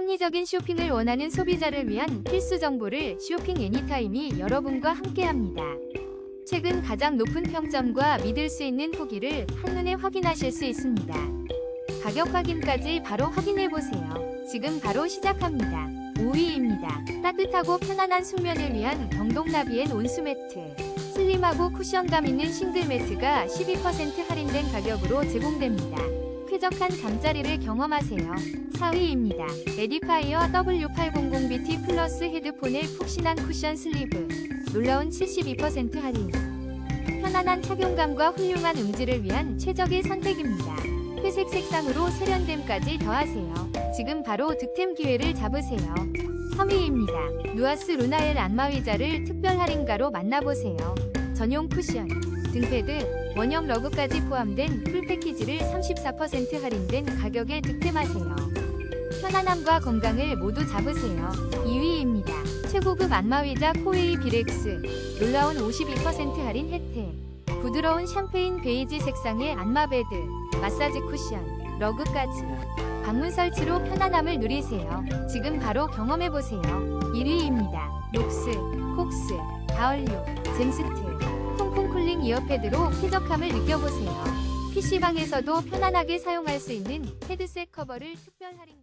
합리적인 쇼핑을 원하는 소비자를 위한 필수 정보를 쇼핑 애니타임이 여러분과 함께합니다. 최근 가장 높은 평점과 믿을 수 있는 후기를 한눈에 확인하실 수 있습니다. 가격 확인까지 바로 확인해 보세요. 지금 바로 시작합니다. 5위입니다. 따뜻하고 편안한 숙면을 위한 경동나비엔 온수매트. 슬림하고 쿠션감 있는 싱글 매트가 12% 할인된 가격으로 제공됩니다. 쾌적한 잠자리를 경험하세요. 4위입니다. 에디파이어 W800BT 플러스 헤드폰의 푹신한 쿠션 슬리브. 놀라운 72% 할인. 편안한 착용감과 훌륭한 음질을 위한 최적의 선택입니다. 회색 색상으로 세련됨까지 더하세요. 지금 바로 득템 기회를 잡으세요. 3위입니다. 누아스 루나엘 안마의자를 특별 할인가로 만나보세요. 전용 쿠션, 등패드, 원형 러그까지 포함된 풀 패키지를 34% 할인된 가격에 득템하세요. 편안함과 건강을 모두 잡으세요. 2위입니다. 최고급 안마의자 코웨이 비렉스. 놀라운 52% 할인 혜택. 부드러운 샴페인 베이지 색상의 안마베드, 마사지 쿠션, 러그까지. 방문 설치로 편안함을 누리세요. 지금 바로 경험해보세요. 1위입니다. 녹스, 콕스, 다얼류, 잼스트, 쿨링 이어패드로 쾌적함을 느껴보세요. PC방에서도 편안하게 사용할 수 있는 헤드셋 커버를 특별 할인